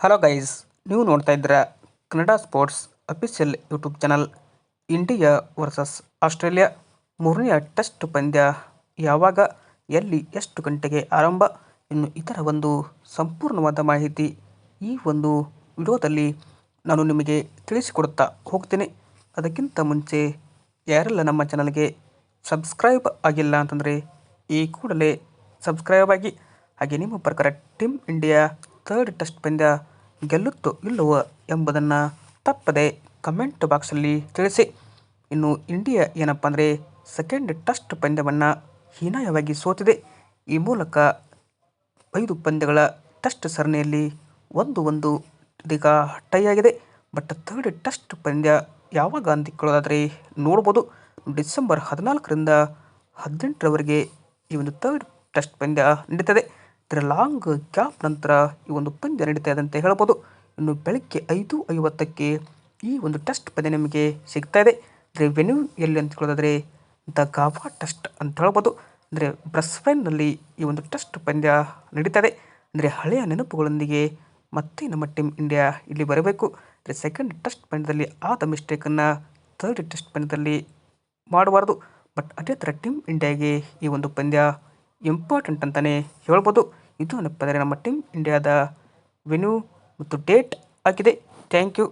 Hello guys ನೀವು ನೋಡ್ತಾ ಇದ್ದೀರಾ Kannada sports official YouTube channel India versus Australia ಮೂರನೆಯ ಟೆಸ್ಟ್ ಪಂದ್ಯ ಯಾವಾಗ, ಎಲ್ಲಿ, ಎಷ್ಟು ಗಂಟೆಗೆ ಆರಂಭ ಇನ್ನು ಇತರ ಒಂದು ಸಂಪೂರ್ಣವಾದ ಮಾಹಿತಿ ಈ ಒಂದು ವಿಡಿಯೋದಲ್ಲಿ ನಾನು ನಿಮಗೆ ತಿಳಿಸಿಕೊಡುತ್ತಾ ಹೋಗ್ತೀನಿ. ಅದಕ್ಕಿಂತ ಮುಂಚೆ ಯಾರೆಲ್ಲ ನಮ್ಮ ಚಾನಲ್ಗೆ ಸಬ್ಸ್ಕ್ರೈಬ್ ಆಗಿಲ್ಲ ಅಂತಂದರೆ ಈ ಕೂಡಲೇ ಸಬ್ಸ್ಕ್ರೈಬ್ ಆಗಿ. ಹಾಗೆ ನಿಮ್ಮ ಪ್ರಕಾರ ಟೀಮ್ ಇಂಡಿಯಾ ಥರ್ಡ್ ಟೆಸ್ಟ್ ಪಂದ್ಯ ಗೆಲ್ಲುತ್ತೋ ಇಲ್ಲವೋ ಎಂಬುದನ್ನು ತಪ್ಪದೆ ಕಮೆಂಟ್ ಬಾಕ್ಸಲ್ಲಿ ತಿಳಿಸಿ. ಇನ್ನು ಇಂಡಿಯಾ ಏನಪ್ಪ ಅಂದರೆ ಸೆಕೆಂಡ್ ಟೆಸ್ಟ್ ಪಂದ್ಯವನ್ನು ಹೀನಾಯವಾಗಿ ಸೋತಿದೆ. ಈ ಮೂಲಕ ಐದು ಪಂದ್ಯಗಳ ಟೆಸ್ಟ್ ಸರಣಿಯಲ್ಲಿ ಒಂದು ಒಂದು ಇದೀಗ ಟೈ ಆಗಿದೆ ಬಟ್ ಥರ್ಡ್ ಟೆಸ್ಟ್ ಪಂದ್ಯ ಯಾವಾಗ ಅಂದಿಕ್ಕೊಳ್ಳೋದಾದರೆ ನೋಡ್ಬೋದು. ಡಿಸೆಂಬರ್ ಹದಿನಾಲ್ಕರಿಂದ ಹದಿನೆಂಟರವರೆಗೆ ಈ ಒಂದು ಥರ್ಡ್ ಟೆಸ್ಟ್ ಪಂದ್ಯ ನಡೀತದೆ. ಇದರ ಲಾಂಗ್ ಗ್ಯಾಪ್ ನಂತರ ಈ ಒಂದು ಪಂದ್ಯ ನಡೀತಾ ಇದೆ ಅಂತ ಹೇಳ್ಬೋದು. ಇನ್ನು ಬೆಳಗ್ಗೆ ಐದು ಐವತ್ತಕ್ಕೆ ಈ ಒಂದು ಟೆಸ್ಟ್ ಪಂದ್ಯ ನಿಮಗೆ ಸಿಗ್ತಾ ಇದೆ. ಅಂದರೆ ವೆನ್ಯೂ ಎಲ್ಲಿ ಅಂತ ಹೇಳೋದಾದರೆ ದ ಗಾವಾ ಟೆಸ್ಟ್ ಅಂತ ಹೇಳ್ಬೋದು. ಅಂದರೆ ಬ್ರಸ್ಬೆನ್ನಲ್ಲಿ ಈ ಒಂದು ಟೆಸ್ಟ್ ಪಂದ್ಯ ನಡೀತಾ ಇದೆ. ಅಂದರೆ ಹಳೆಯ ನೆನಪುಗಳೊಂದಿಗೆ ಮತ್ತೆ ನಮ್ಮ ಟೀಮ್ ಇಂಡಿಯಾ ಇಲ್ಲಿ ಬರಬೇಕು. ಅಂದರೆ ಸೆಕೆಂಡ್ ಟೆಸ್ಟ್ ಪಂದ್ಯದಲ್ಲಿ ಆದ ಮಿಸ್ಟೇಕನ್ನು ಥರ್ಡ್ ಟೆಸ್ಟ್ ಪಂದ್ಯದಲ್ಲಿ ಮಾಡಬಾರ್ದು. ಬಟ್ ಅದೇ ಥರ ಟೀಮ್ ಇಂಡಿಯಾಗೆ ಈ ಒಂದು ಪಂದ್ಯ ಇಂಪಾರ್ಟೆಂಟ್ ಅಂತಲೇ ಹೇಳ್ಬೋದು. ಇದು ನೆನಪಾದರೆ ನಮ್ಮ ಟೀಮ್ ಇಂಡಿಯಾದ ವೆನ್ಯೂ ಮತ್ತು ಡೇಟ್ ಆಗಿದೆ. Thank you.